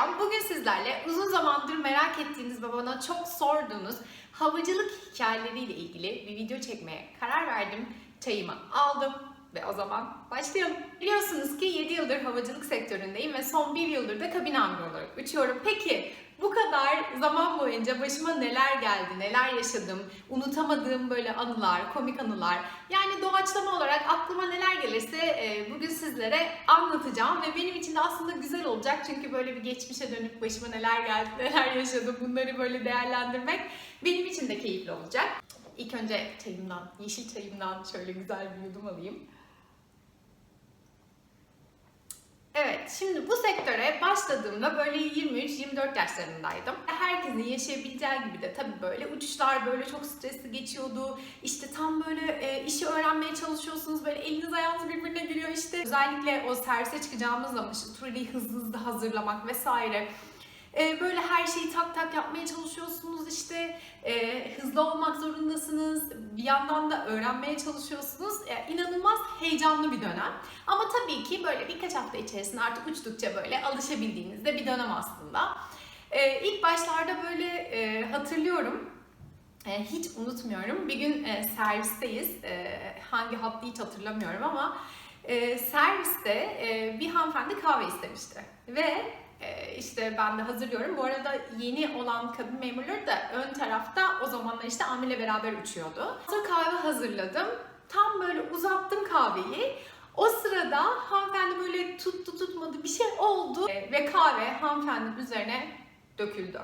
Hocam bugün sizlerle uzun zamandır merak ettiğiniz ve bana çok sorduğunuz havacılık hikayeleriyle ilgili bir video çekmeye karar verdim. Çayımı aldım ve o zaman başlayalım. Biliyorsunuz ki 7 yıldır havacılık sektöründeyim ve son 1 yıldır da kabin amiri olarak uçuyorum. Peki bu kadar zaman boyunca başıma neler geldi, neler yaşadım, unutamadığım böyle anılar, komik anılar. Yani doğaçlama olarak aklıma neler gelirse e, bugün sizlere anlatacağım ve benim için de aslında güzel olacak. Çünkü böyle bir geçmişe dönüp başıma neler geldi, neler yaşadım bunları böyle değerlendirmek benim için de keyifli olacak. İlk önce çayımdan, yeşil çayımdan şöyle güzel bir yudum alayım. Evet, şimdi bu sektöre başladığımda böyle 23-24 yaşlarındaydım. Herkesin yaşayabileceği gibi de tabii böyle uçuşlar böyle çok stresli geçiyordu. İşte tam böyle e, işi öğrenmeye çalışıyorsunuz, böyle eliniz ayağınız birbirine giriyor işte. Özellikle o servise çıkacağımız zaman işte hızlı hızlı hazırlamak vesaire. E, böyle her şeyi tak tak yapmaya çalışıyorsunuz işte. E, hızlı olmak zorundasınız. Bir yandan da öğrenmeye çalışıyorsunuz. E, inanılmaz heyecanlı bir dönem. Ama tabii ki böyle birkaç hafta içerisinde artık uçtukça böyle alışabildiğinizde bir dönem aslında. E, ilk başlarda böyle e, hatırlıyorum. E, hiç unutmuyorum. Bir gün e, servisteyiz. E, hangi hattı hiç hatırlamıyorum ama e, serviste e, bir hanımefendi kahve istemişti. Ve işte ben de hazırlıyorum. Bu arada yeni olan kadın memurları da ön tarafta o zamanlar işte amirle beraber uçuyordu. Sonra kahve hazırladım. Tam böyle uzattım kahveyi. O sırada hanımefendi böyle tuttu tutmadı bir şey oldu Ee, ve kahve hanımefendinin üzerine döküldü.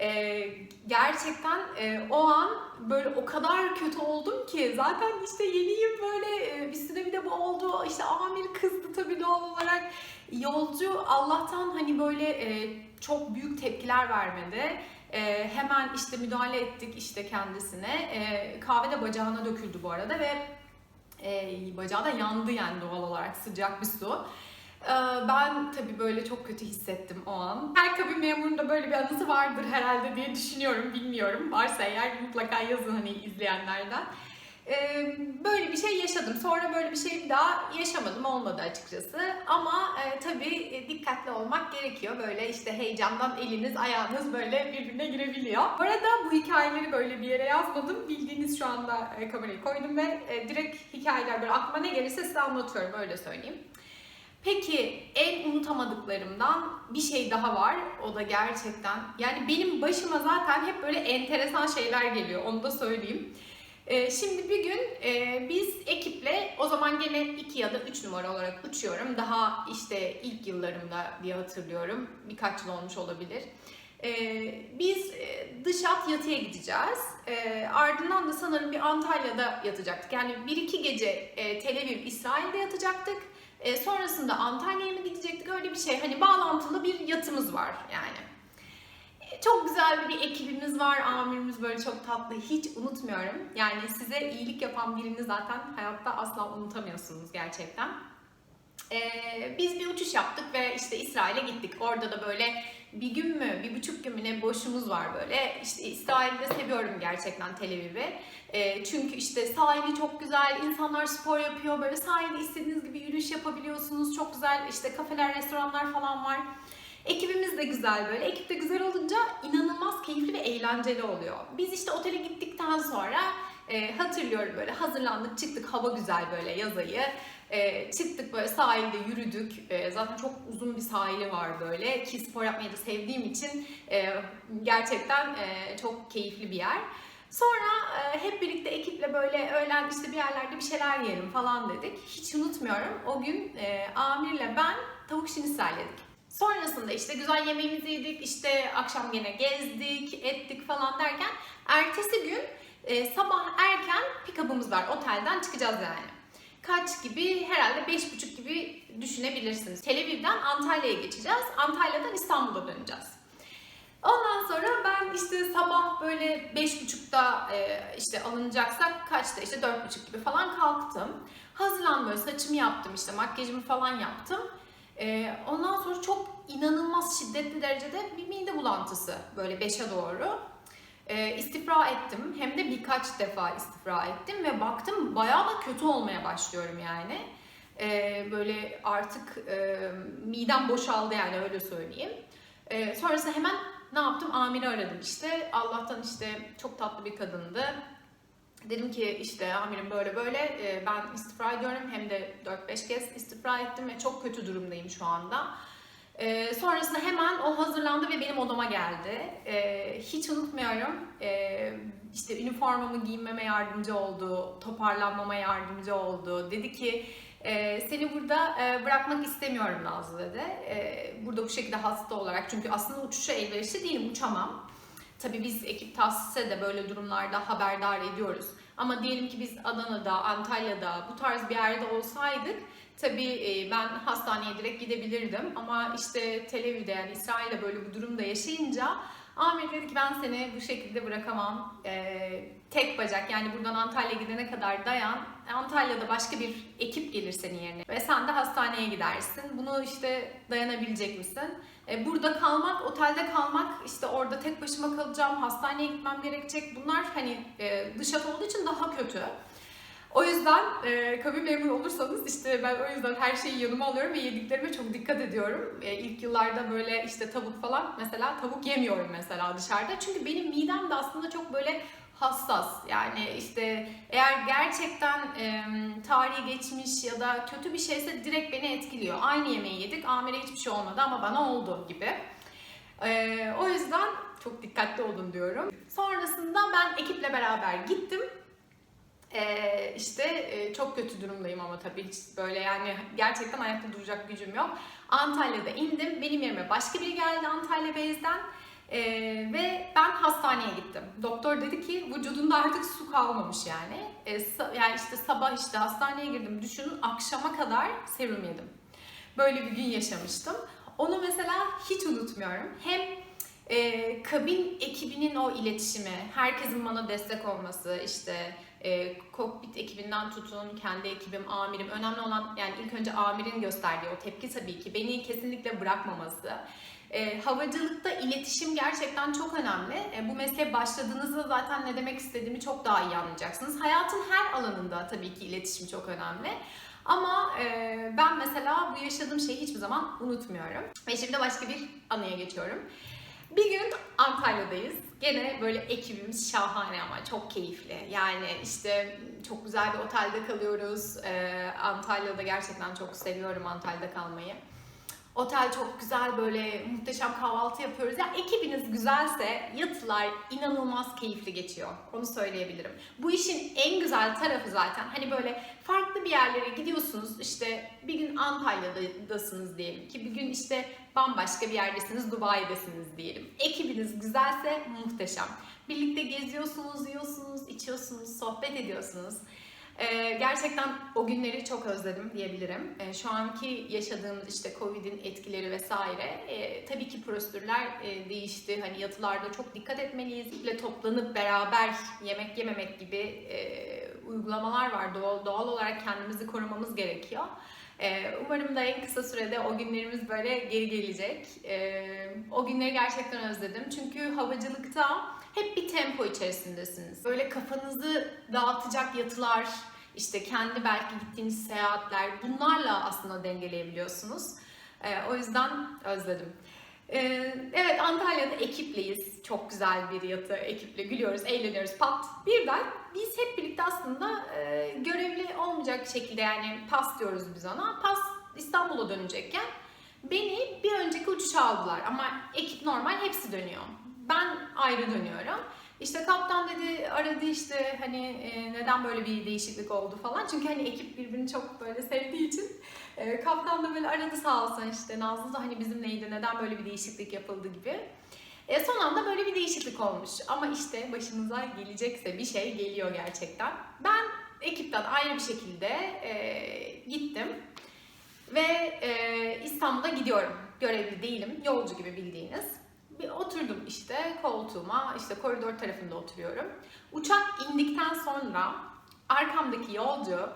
Ee, gerçekten e, o an böyle o kadar kötü oldum ki zaten işte yeniyim böyle e, üstüne bir de bu oldu işte amir kızdı tabii doğal olarak yolcu Allah'tan hani böyle e, çok büyük tepkiler vermedi. E, hemen işte müdahale ettik işte kendisine. E, kahve de bacağına döküldü bu arada ve e, bacağı da yandı yani doğal olarak sıcak bir su. E, ben tabii böyle çok kötü hissettim o an. Her kabin memurunda böyle bir anısı vardır herhalde diye düşünüyorum, bilmiyorum. Varsa eğer mutlaka yazın hani izleyenlerden. Ee, böyle bir şey yaşadım. Sonra böyle bir şey daha yaşamadım. Olmadı açıkçası. Ama e, tabii e, dikkatli olmak gerekiyor. Böyle işte heyecandan eliniz, ayağınız böyle birbirine girebiliyor. Bu arada bu hikayeleri böyle bir yere yazmadım. Bildiğiniz şu anda e, kamerayı koydum ve direkt hikayeler böyle aklıma ne gelirse size anlatıyorum. Öyle söyleyeyim. Peki en unutamadıklarımdan bir şey daha var. O da gerçekten yani benim başıma zaten hep böyle enteresan şeyler geliyor. Onu da söyleyeyim. Ee, şimdi bir gün e, biz ekiple o zaman gene 2 ya da 3 numara olarak uçuyorum. Daha işte ilk yıllarımda diye hatırlıyorum. Birkaç yıl olmuş olabilir. Ee, biz e, dış hat yatıya gideceğiz. Ee, ardından da sanırım bir Antalya'da yatacaktık. Yani 1-2 gece e, Tel Aviv, İsrail'de yatacaktık. E, sonrasında Antalya'ya mı gidecektik öyle bir şey. Hani bağlantılı bir yatımız var yani. E, çok güzel bir ekibimiz var. Amirimiz böyle çok tatlı. Hiç unutmuyorum. Yani size iyilik yapan birini zaten hayatta asla unutamıyorsunuz gerçekten. Ee, biz bir uçuş yaptık ve işte İsrail'e gittik. Orada da böyle bir gün mü, bir buçuk gün mü ne boşumuz var böyle. İşte İsrail'de seviyorum gerçekten Tel Aviv'i. Ee, çünkü işte sahili çok güzel, insanlar spor yapıyor. Böyle sahilde istediğiniz gibi yürüyüş yapabiliyorsunuz. Çok güzel işte kafeler, restoranlar falan var. Ekibimiz de güzel böyle. Ekip de güzel olunca inanılmaz keyifli ve eğlenceli oluyor. Biz işte otele gittikten sonra e, hatırlıyorum böyle hazırlandık çıktık hava güzel böyle yaz ayı. E, çıktık böyle sahilde yürüdük. E, zaten çok uzun bir sahili var böyle ki spor yapmayı da sevdiğim için e, gerçekten e, çok keyifli bir yer. Sonra e, hep birlikte ekiple böyle öğlen işte bir yerlerde bir şeyler yiyelim falan dedik. Hiç unutmuyorum o gün e, Amir'le ben tavuk şinisel yedik. Sonrasında işte güzel yemeğimizi yedik, işte akşam gene gezdik, ettik falan derken ertesi gün e, sabah erken pick-up'ımız var. Otelden çıkacağız yani. Kaç gibi? Herhalde beş buçuk gibi düşünebilirsiniz. Tel Aviv'den Antalya'ya geçeceğiz. Antalya'dan İstanbul'a döneceğiz. Ondan sonra ben işte sabah böyle beş buçukta e, işte alınacaksak kaçta işte dört buçuk gibi falan kalktım. Hazırlandım böyle saçımı yaptım işte makyajımı falan yaptım. E, ondan sonra çok inanılmaz şiddetli derecede bir mide bulantısı böyle 5'e doğru. E, istifra ettim. Hem de birkaç defa istifra ettim ve baktım bayağı da kötü olmaya başlıyorum yani. E, böyle artık e, midem boşaldı yani öyle söyleyeyim. Ee, sonrasında hemen ne yaptım? Amiri aradım işte. Allah'tan işte çok tatlı bir kadındı. Dedim ki işte amirim böyle böyle e, ben istifra ediyorum hem de 4-5 kez istifra ettim ve çok kötü durumdayım şu anda. E, sonrasında hemen o hazırlandı ve benim odama geldi. E, hiç unutmuyorum. E, işte üniformamı giyinmeme yardımcı oldu, toparlanmama yardımcı oldu. Dedi ki e, seni burada e, bırakmak istemiyorum Nazlı dedi. E, burada bu şekilde hasta olarak çünkü aslında uçuşa elverişli değilim, uçamam. Tabii biz ekip tahsise de böyle durumlarda haberdar ediyoruz. Ama diyelim ki biz Adana'da, Antalya'da bu tarz bir yerde olsaydık tabii e, ben hastaneye direkt gidebilirdim. Ama işte Tel Aviv'de yani İsrail'de böyle bir durumda yaşayınca Amir dedi ki ben seni bu şekilde bırakamam. Ee, tek bacak yani buradan Antalya'ya gidene kadar dayan. Antalya'da başka bir ekip gelir senin yerine ve sen de hastaneye gidersin. Bunu işte dayanabilecek misin? Ee, burada kalmak, otelde kalmak, işte orada tek başıma kalacağım, hastaneye gitmem gerekecek. Bunlar hani e, dış hat olduğu için daha kötü. O yüzden e, kabin memuru olursanız işte ben o yüzden her şeyi yanıma alıyorum ve yediklerime çok dikkat ediyorum. E, ilk yıllarda böyle işte tavuk falan mesela tavuk yemiyorum mesela dışarıda. Çünkü benim midem de aslında çok böyle hassas. Yani işte eğer gerçekten e, tarihi geçmiş ya da kötü bir şeyse direkt beni etkiliyor. Aynı yemeği yedik, amire hiçbir şey olmadı ama bana oldu gibi. E, o yüzden çok dikkatli olun diyorum. Sonrasında ben ekiple beraber gittim. Ee, işte e, çok kötü durumdayım ama tabii hiç böyle yani gerçekten ayakta duracak gücüm yok. Antalya'da indim. Benim yerime başka biri geldi Antalya Beyz'den. Ee, ve ben hastaneye gittim. Doktor dedi ki vücudunda artık su kalmamış yani. Ee, yani işte sabah işte hastaneye girdim. Düşünün akşama kadar serum yedim. Böyle bir gün yaşamıştım. Onu mesela hiç unutmuyorum. Hem e, kabin ekibinin o iletişimi, herkesin bana destek olması, işte e, kokpit ekibinden tutun, kendi ekibim, amirim. Önemli olan yani ilk önce amirin gösterdiği o tepki tabii ki. Beni kesinlikle bırakmaması. E, havacılıkta iletişim gerçekten çok önemli. E, bu mesleğe başladığınızda zaten ne demek istediğimi çok daha iyi anlayacaksınız. Hayatın her alanında tabii ki iletişim çok önemli. Ama e, ben mesela bu yaşadığım şeyi hiçbir zaman unutmuyorum. Ve şimdi başka bir anıya geçiyorum. Bir gün Antalya'dayız. Gene böyle ekibimiz şahane ama çok keyifli. Yani işte çok güzel bir otelde kalıyoruz. Ee, Antalya'da gerçekten çok seviyorum Antalya'da kalmayı. Otel çok güzel böyle muhteşem kahvaltı yapıyoruz. Ya ekibiniz güzelse yatılar inanılmaz keyifli geçiyor. Onu söyleyebilirim. Bu işin en güzel tarafı zaten hani böyle farklı bir yerlere gidiyorsunuz. İşte bir gün Antalya'dasınız diyelim ki bir gün işte bambaşka bir yerdesiniz Dubai'desiniz diyelim. Ekibiniz güzelse muhteşem. Birlikte geziyorsunuz, yiyorsunuz, içiyorsunuz, sohbet ediyorsunuz. Ee, gerçekten o günleri çok özledim diyebilirim. Ee, şu anki yaşadığımız işte Covid'in etkileri vesaire e, tabii ki prosedürler e, değişti. Hani yatılarda çok dikkat etmeliyiz. İple toplanıp beraber yemek yememek gibi e, uygulamalar var. Doğal, doğal olarak kendimizi korumamız gerekiyor. Ee, umarım da en kısa sürede o günlerimiz böyle geri gelecek. Ee, o günleri gerçekten özledim. Çünkü havacılıkta hep bir tempo içerisindesiniz. Böyle kafanızı dağıtacak yatılar, işte kendi belki gittiğiniz seyahatler bunlarla aslında dengeleyebiliyorsunuz. Ee, o yüzden özledim. Ee, evet Antalya'da ekipleyiz. Çok güzel bir yatı ekiple gülüyoruz, eğleniyoruz pat. Birden biz hep birlikte aslında e, görevli olmayacak şekilde yani pas diyoruz biz ona. Pas İstanbul'a dönecekken beni bir önceki uçuşa aldılar ama ekip normal hepsi dönüyor. Ben ayrı dönüyorum. İşte kaptan dedi aradı işte hani e, neden böyle bir değişiklik oldu falan. Çünkü hani ekip birbirini çok böyle sevdiği için e, kaptan da böyle aradı sağ olsun işte Nazlı da hani bizimleydi neden böyle bir değişiklik yapıldı gibi. E, son anda böyle bir değişiklik olmuş. Ama işte başımıza gelecekse bir şey geliyor gerçekten. Ben ekipten ayrı bir şekilde e, gittim. Ve e, İstanbul'a gidiyorum. Görevli değilim. Yolcu gibi bildiğiniz. Bir oturdum işte koltuğuma, işte koridor tarafında oturuyorum. Uçak indikten sonra arkamdaki yolcu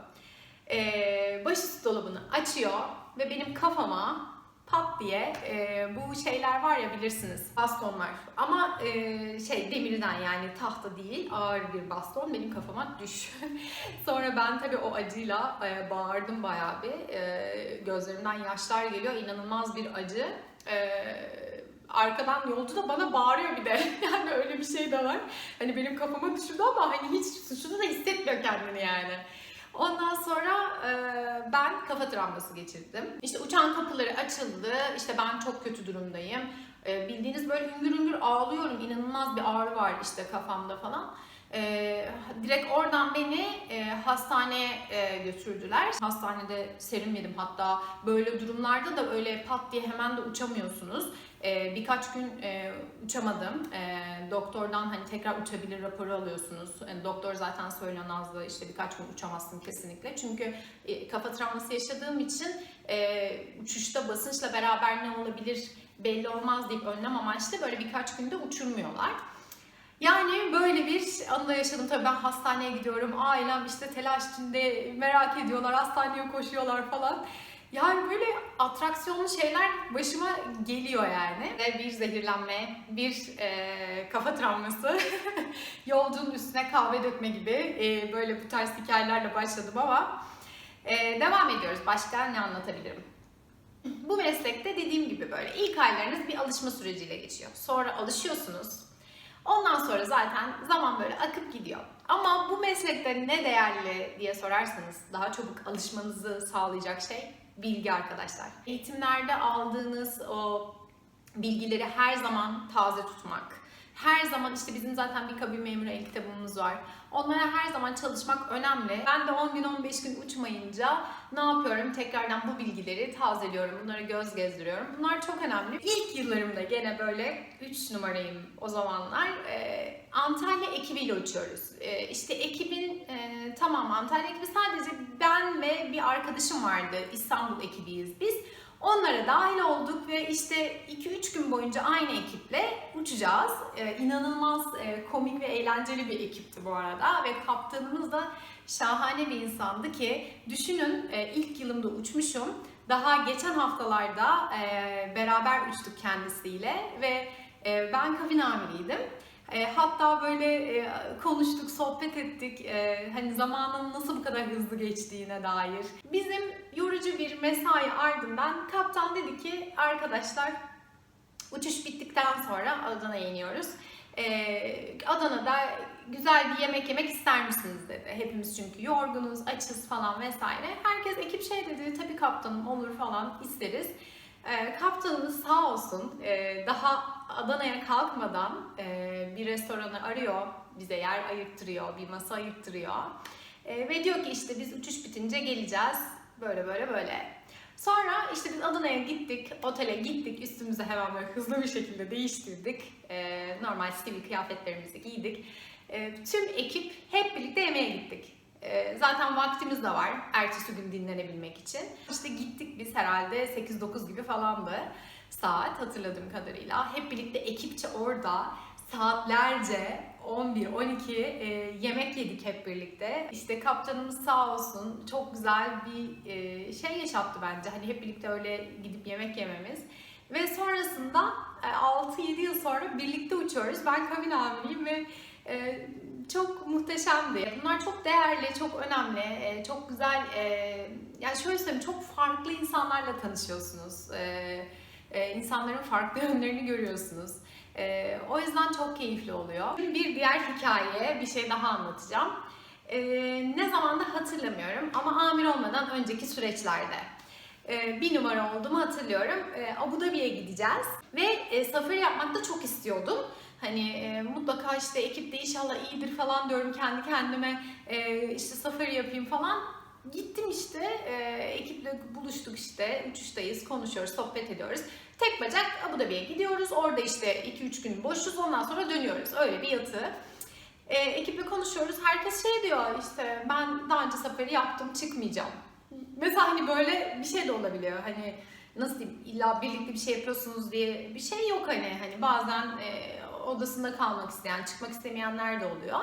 e, başüstü dolabını açıyor ve benim kafama pat diye e, bu şeyler var ya bilirsiniz bastonlar ama e, şey demirden yani tahta değil ağır bir baston benim kafama düş. Sonra ben tabii o acıyla e, bağırdım bayağı bir e, gözlerimden yaşlar geliyor inanılmaz bir acı. E, arkadan yolcu da bana bağırıyor bir de. Yani öyle bir şey de var. Hani benim kafama düşürdü ama hani hiç suçlu da hissetmiyor kendini yani. Ondan sonra e, ben kafa travması geçirdim. İşte uçağın kapıları açıldı. İşte ben çok kötü durumdayım. E, bildiğiniz böyle hüngür hüngür ağlıyorum. İnanılmaz bir ağrı var işte kafamda falan. E, direkt oradan beni e, hastaneye e, götürdüler. Hastanede serum yedim hatta. Böyle durumlarda da öyle pat diye hemen de uçamıyorsunuz. E, birkaç gün e, uçamadım. E, doktordan hani tekrar uçabilir raporu alıyorsunuz. Yani doktor zaten söylüyor Nazlı işte birkaç gün uçamazsın kesinlikle. Çünkü e, kafa travması yaşadığım için e, uçuşta basınçla beraber ne olabilir belli olmaz deyip önlem amaçlı böyle birkaç günde uçurmuyorlar. Yani böyle bir anı yaşadım. Tabii ben hastaneye gidiyorum. Ailem işte telaş içinde merak ediyorlar. Hastaneye koşuyorlar falan. Yani böyle atraksiyonlu şeyler başıma geliyor yani. Ve bir zehirlenme, bir e, kafa travması, yolcunun üstüne kahve dökme gibi e, böyle bu tarz hikayelerle başladım ama e, devam ediyoruz. Başka ne anlatabilirim? Bu meslekte dediğim gibi böyle ilk aylarınız bir alışma süreciyle geçiyor. Sonra alışıyorsunuz. Ondan sonra zaten zaman böyle akıp gidiyor. Ama bu meslekte ne değerli diye sorarsanız daha çabuk alışmanızı sağlayacak şey bilgi arkadaşlar. Eğitimlerde aldığınız o bilgileri her zaman taze tutmak. Her zaman işte bizim zaten bir kabin memuru el kitabımız var. Onlara her zaman çalışmak önemli. Ben de 10 gün 15 gün uçmayınca ne yapıyorum? Tekrardan bu bilgileri tazeliyorum. Bunları göz gezdiriyorum. Bunlar çok önemli. İlk yıllarımda gene böyle 3 numarayım o zamanlar. Ee, Antalya ekibiyle uçuyoruz. Ee, işte ekibin e, tamam Antalya ekibi sadece ben ve bir arkadaşım vardı. İstanbul ekibiyiz biz. Onlara dahil olduk ve işte 2-3 gün boyunca aynı ekiple uçacağız. Ee, inanılmaz e, komik ve eğlenceli bir ekipti bu arada ve kaptanımız da şahane bir insandı ki düşünün e, ilk yılımda uçmuşum. Daha geçen haftalarda e, beraber uçtuk kendisiyle ve e, ben kabin amiriydim. E, hatta böyle e, konuştuk, sohbet ettik. E, hani zamanın nasıl bu kadar hızlı geçtiğine dair. Bizim yorucu bir mesai ardından kaptan dedi ki arkadaşlar uçuş bittikten sonra Adana'ya iniyoruz. Adana'da güzel bir yemek yemek ister misiniz dedi. Hepimiz çünkü yorgunuz, açız falan vesaire. Herkes ekip şey dedi tabii kaptanım olur falan isteriz. E, kaptanımız sağ olsun e, daha Adana'ya kalkmadan e, bir restoranı arıyor, bize yer ayırttırıyor, bir masa ayırttırıyor. E, ve diyor ki işte biz uçuş bitince geleceğiz, böyle böyle böyle. Sonra işte biz Adana'ya gittik, otele gittik, üstümüzü hemen böyle hızlı bir şekilde değiştirdik. E, normal sivil kıyafetlerimizi giydik. E, tüm ekip hep birlikte yemeğe gittik. Zaten vaktimiz de var ertesi gün dinlenebilmek için. İşte gittik biz herhalde 8-9 gibi falandı saat hatırladığım kadarıyla. Hep birlikte ekipçe orada saatlerce 11-12 e, yemek yedik hep birlikte. İşte kaptanımız sağ olsun çok güzel bir e, şey yaşattı bence. Hani hep birlikte öyle gidip yemek yememiz. Ve sonrasında e, 6-7 yıl sonra birlikte uçuyoruz. Ben kabin amiriyim ve e, çok muhteşemdi. Bunlar çok değerli, çok önemli, e, çok güzel. E, yani şöyle söyleyeyim, çok farklı insanlarla tanışıyorsunuz. E, insanların farklı yönlerini görüyorsunuz. O yüzden çok keyifli oluyor. Bir diğer hikaye, bir şey daha anlatacağım. Ne zaman da hatırlamıyorum ama amir olmadan önceki süreçlerde. Bir numara olduğumu hatırlıyorum. Abu Dhabi'ye gideceğiz ve safari yapmak da çok istiyordum. Hani e, mutlaka işte ekipte inşallah iyidir falan diyorum kendi kendime e, işte safari yapayım falan. Gittim işte e, ekiple buluştuk işte uçuştayız konuşuyoruz sohbet ediyoruz. Tek bacak Abu Dhabi'ye gidiyoruz orada işte 2-3 gün boşuz ondan sonra dönüyoruz öyle bir yatı. E, ekiple konuşuyoruz herkes şey diyor işte ben daha önce safari yaptım çıkmayacağım. Mesela hani böyle bir şey de olabiliyor hani nasıl diyeyim illa birlikte bir şey yapıyorsunuz diye bir şey yok hani hani bazen e, odasında kalmak isteyen çıkmak istemeyenler de oluyor.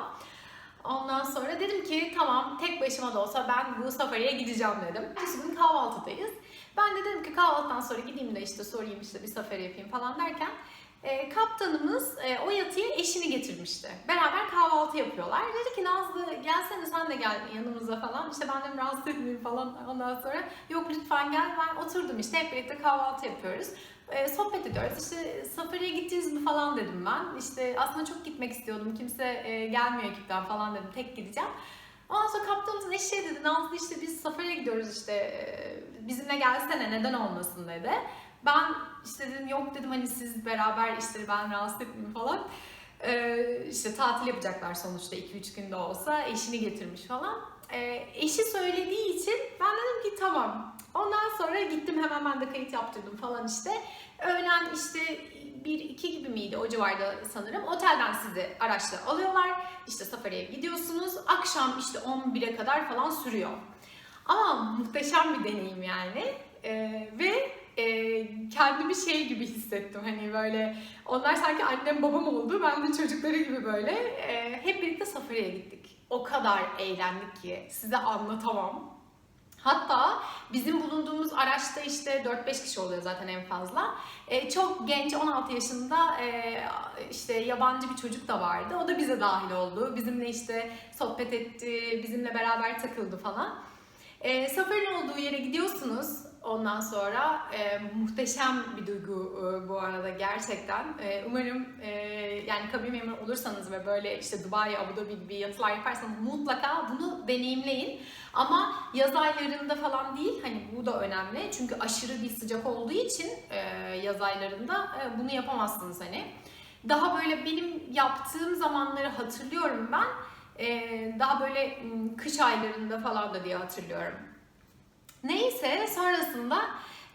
Ondan sonra dedim ki tamam tek başıma da olsa ben bu safariye gideceğim dedim. Ertesi gün kahvaltıdayız. Ben de dedim ki kahvaltıdan sonra gideyim de işte sorayım işte bir safari yapayım falan derken e, kaptanımız e, o yatıya eşini getirmişti. Beraber kahvaltı yapıyorlar. Dedi ki Nazlı gelsene sen de gel yanımıza falan. İşte ben de rahatsız etmeyeyim falan ondan sonra. Yok lütfen gel ben oturdum işte hep birlikte kahvaltı yapıyoruz. E, sohbet ediyoruz. İşte safariye gittiniz mi falan dedim ben. İşte aslında çok gitmek istiyordum. Kimse e, gelmiyor ekipten falan dedim. Tek gideceğim. Ondan sonra kaptanımız eşeğe dedi. Nazlı işte biz safariye gidiyoruz işte. e, Bizimle gelsene neden olmasın dedi. Ben işte dedim yok dedim hani siz beraber işte ben rahatsız etmeyeyim falan. Ee, işte tatil yapacaklar sonuçta 2-3 günde olsa eşini getirmiş falan. Ee, eşi söylediği için ben dedim ki tamam. Ondan sonra gittim hemen ben de kayıt yaptırdım falan işte. Öğlen işte 1-2 gibi miydi o civarda sanırım. Otelden sizi araçla alıyorlar. İşte safariye gidiyorsunuz. Akşam işte 11'e kadar falan sürüyor. Ama muhteşem bir deneyim yani. Ee, ve e, kendimi şey gibi hissettim hani böyle onlar sanki annem babam oldu ben de çocukları gibi böyle e, hep birlikte safariye gittik. O kadar eğlendik ki size anlatamam. Hatta bizim bulunduğumuz araçta işte 4-5 kişi oluyor zaten en fazla. E, çok genç 16 yaşında e, işte yabancı bir çocuk da vardı. O da bize dahil oldu. Bizimle işte sohbet etti, bizimle beraber takıldı falan. E, safarin olduğu yere gidiyorsunuz. Ondan sonra e, muhteşem bir duygu e, bu arada gerçekten. E, umarım e, yani kabin memuru olursanız ve böyle işte Dubai, Abu Dhabi gibi yatılar yaparsanız mutlaka bunu deneyimleyin. Ama yaz aylarında falan değil hani bu da önemli. Çünkü aşırı bir sıcak olduğu için e, yaz aylarında e, bunu yapamazsınız hani. Daha böyle benim yaptığım zamanları hatırlıyorum ben. E, daha böyle kış aylarında falan da diye hatırlıyorum. Neyse sonrasında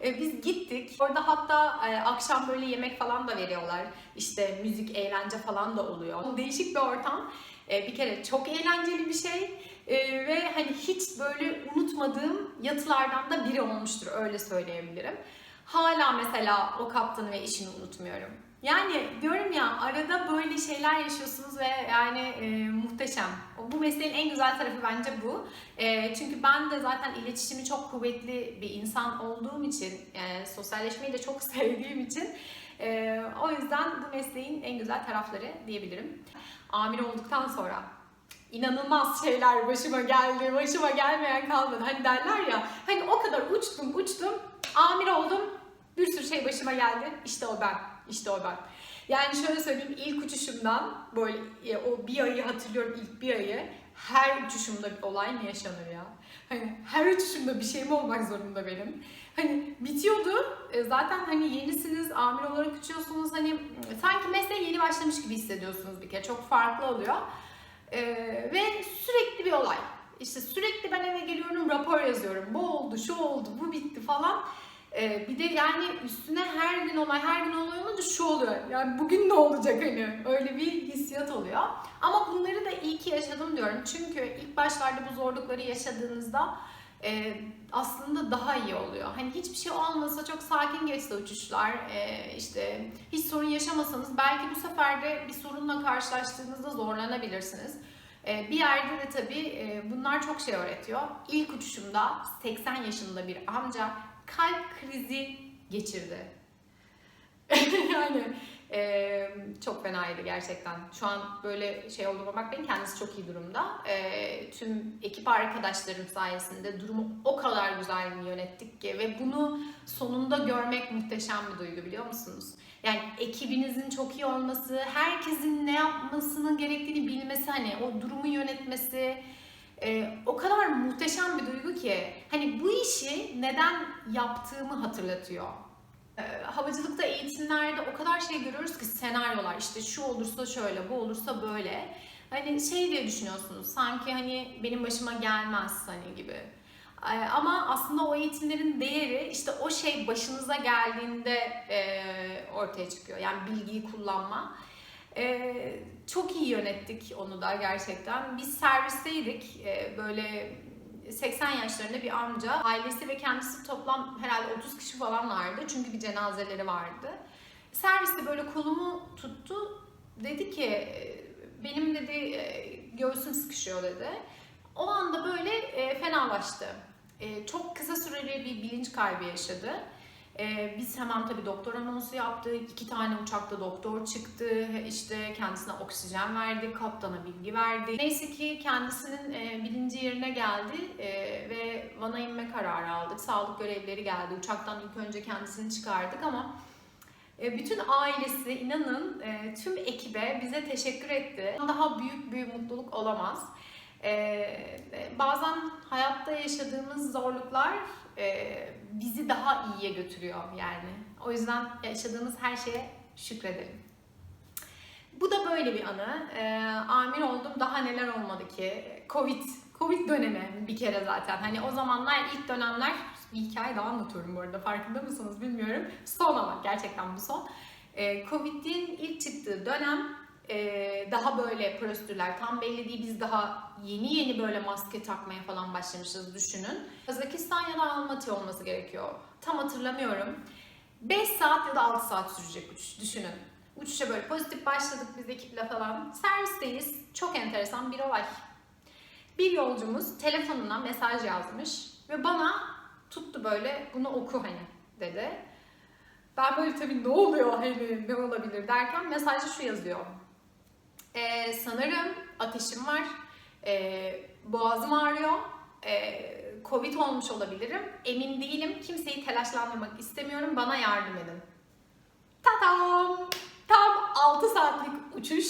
e, biz gittik. Orada hatta e, akşam böyle yemek falan da veriyorlar. İşte müzik, eğlence falan da oluyor. Değişik bir ortam. E, bir kere çok eğlenceli bir şey. Ve hani hiç böyle unutmadığım yatılardan da biri olmuştur öyle söyleyebilirim. Hala mesela o kaptanı ve işini unutmuyorum. Yani diyorum ya arada böyle şeyler yaşıyorsunuz ve yani e, muhteşem. Bu mesleğin en güzel tarafı bence bu. E, çünkü ben de zaten iletişimi çok kuvvetli bir insan olduğum için, yani sosyalleşmeyi de çok sevdiğim için e, o yüzden bu mesleğin en güzel tarafları diyebilirim. Amir olduktan sonra inanılmaz şeyler başıma geldi, başıma gelmeyen kalmadı. Hani derler ya, hani o kadar uçtum uçtum, amir oldum, bir sürü şey başıma geldi. İşte o ben, işte o ben. Yani şöyle söyleyeyim, ilk uçuşumdan böyle o bir ayı hatırlıyorum ilk bir ayı. Her uçuşumda bir olay mı yaşanır ya? Hani her uçuşumda bir şey mi olmak zorunda benim? Hani bitiyordu. E, Zaten hani yenisiniz, amir olarak uçuyorsunuz. Hani sanki mesleğe yeni başlamış gibi hissediyorsunuz bir kere. Çok farklı oluyor. Ee, ve sürekli bir olay. İşte sürekli ben eve geliyorum, rapor yazıyorum. Bu oldu, şu oldu, bu bitti falan. Ee, bir de yani üstüne her gün olay, her gün olay olunca şu oluyor. Yani bugün ne olacak hani? Öyle bir hissiyat oluyor. Ama bunları da iyi ki yaşadım diyorum. Çünkü ilk başlarda bu zorlukları yaşadığınızda e, aslında daha iyi oluyor. Hani hiçbir şey olmasa çok sakin geçse uçuşlar, e, işte hiç sorun yaşamasanız belki bu sefer de bir sorunla karşılaştığınızda zorlanabilirsiniz. E, bir yerde de tabii e, bunlar çok şey öğretiyor. İlk uçuşumda 80 yaşında bir amca kalp krizi geçirdi. yani e, çok fenaydı gerçekten. Şu an böyle şey olduğuma bakmayın kendisi çok iyi durumda. E, tüm ekip arkadaşlarım sayesinde durumu o kadar güzel yönettik ki ve bunu sonunda görmek muhteşem bir duygu biliyor musunuz? Yani ekibinizin çok iyi olması, herkesin ne yapmasının gerektiğini bilmesi, hani o durumu yönetmesi, e, o kadar muhteşem bir duygu ki hani bu işi neden yaptığımı hatırlatıyor. E, havacılıkta eğitimlerde o kadar şey görüyoruz ki senaryolar işte şu olursa şöyle bu olursa böyle. Hani şey diye düşünüyorsunuz sanki hani benim başıma gelmez hani gibi. E, ama aslında o eğitimlerin değeri işte o şey başınıza geldiğinde ortaya çıkıyor. Yani bilgiyi kullanma. Ee, çok iyi yönettik onu da gerçekten. Biz servisteydik. Ee, böyle 80 yaşlarında bir amca. Ailesi ve kendisi toplam herhalde 30 kişi falan vardı. Çünkü bir cenazeleri vardı. Serviste böyle kolumu tuttu. Dedi ki "E, benim dedi e, göğsüm sıkışıyor dedi. O anda böyle e, fenalaştı. E, çok kısa süreli bir bilinç kaybı yaşadı. Ee, biz hemen tabii doktor anonsu yaptık. İki tane uçakta doktor çıktı. İşte kendisine oksijen verdi, kaptana bilgi verdi. Neyse ki kendisinin e, bilinci yerine geldi e, ve vana inme kararı aldık. Sağlık görevlileri geldi. Uçaktan ilk önce kendisini çıkardık ama E, bütün ailesi inanın e, tüm ekibe bize teşekkür etti. Daha büyük bir mutluluk olamaz. E, bazen hayatta yaşadığımız zorluklar e, bizi daha iyiye götürüyor yani. O yüzden yaşadığımız her şeye şükredelim. Bu da böyle bir anı. E, amir oldum daha neler olmadı ki. Covid, Covid dönemi bir kere zaten. Hani o zamanlar ilk dönemler bir hikaye daha anlatıyorum bu arada farkında mısınız bilmiyorum. Son ama gerçekten bu son. E, Covid'in ilk çıktığı dönem e, daha böyle prosedürler tam belli değil. Biz daha yeni yeni böyle maske takmaya falan başlamışız düşünün. Kazakistan ya da Almaty olması gerekiyor. Tam hatırlamıyorum. 5 saat ya da 6 saat sürecek uçuş düşünün. Uçuşa böyle pozitif başladık biz ekiple falan. Servisteyiz. Çok enteresan bir olay. Bir yolcumuz telefonuna mesaj yazmış ve bana tuttu böyle bunu oku hani dedi. Ben böyle tabii ne oluyor hani ne olabilir derken mesajda şu yazıyor. Ee, sanırım ateşim var, ee, boğazım ağrıyor, ee, Covid olmuş olabilirim, emin değilim, kimseyi telaşlandırmak istemiyorum, bana yardım edin. Tadam! Tam 6 saatlik uçuş.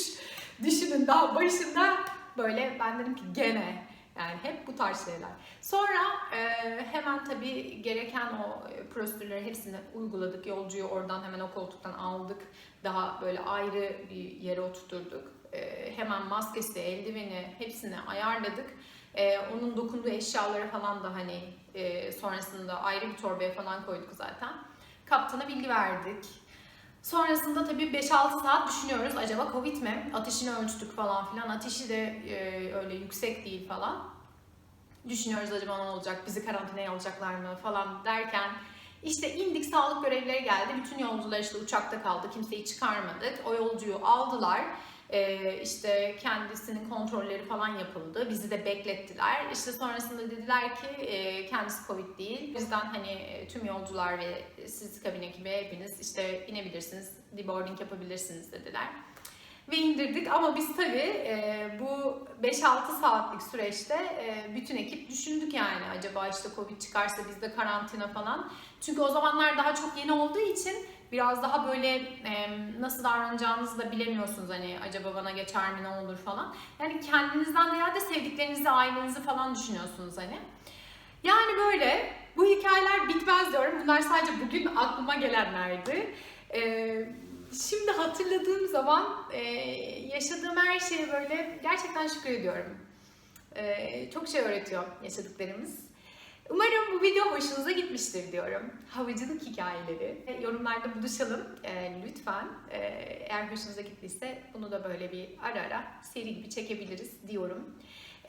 Düşünün daha başında böyle ben dedim ki gene yani hep bu tarz şeyler. Sonra e, hemen tabii gereken o e, prosedürleri hepsini uyguladık. Yolcuyu oradan hemen o koltuktan aldık. Daha böyle ayrı bir yere oturturduk. E, hemen maskesi, eldiveni hepsini ayarladık. E, onun dokunduğu eşyaları falan da hani e, sonrasında ayrı bir torbaya falan koyduk zaten. Kaptana bilgi verdik. Sonrasında tabii 5-6 saat düşünüyoruz. Acaba Covid mi? Ateşini ölçtük falan filan. Ateşi de e, öyle yüksek değil falan. Düşünüyoruz acaba ne olacak? Bizi karantinaya alacaklar mı falan derken işte indik sağlık görevlileri geldi. Bütün yolcular işte uçakta kaldı. Kimseyi çıkarmadık. O yolcuyu aldılar. Ee, işte kendisinin kontrolleri falan yapıldı. Bizi de beklettiler. İşte sonrasında dediler ki e, kendisi Covid değil. Bizden hani e, tüm yolcular ve siz kabin ekibi hepiniz işte inebilirsiniz, deboarding yapabilirsiniz dediler. Ve indirdik ama biz tabii e, bu 5-6 saatlik süreçte e, bütün ekip düşündük yani acaba işte Covid çıkarsa bizde karantina falan. Çünkü o zamanlar daha çok yeni olduğu için biraz daha böyle e, nasıl davranacağınızı da bilemiyorsunuz hani acaba bana geçer mi ne olur falan. Yani kendinizden ziyade sevdiklerinizi, ailenizi falan düşünüyorsunuz hani. Yani böyle bu hikayeler bitmez diyorum. Bunlar sadece bugün aklıma gelenlerdi. Ee, şimdi hatırladığım zaman e, yaşadığım her şeye böyle gerçekten şükrediyorum. Ee, çok şey öğretiyor yaşadıklarımız. Umarım bu video hoşunuza gitmiştir diyorum. Havacılık hikayeleri. E, Yorumlarda buluşalım e, lütfen. E, eğer hoşunuza gittiyse bunu da böyle bir ara ara seri gibi çekebiliriz diyorum.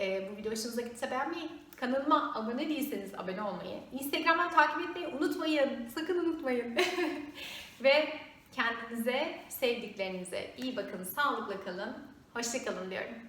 E, bu video hoşunuza gittiyse beğenmeyi, kanalıma abone değilseniz abone olmayı, Instagram'dan takip etmeyi unutmayın. Sakın unutmayın. Ve kendinize, sevdiklerinize iyi bakın, sağlıkla kalın. Hoşçakalın diyorum.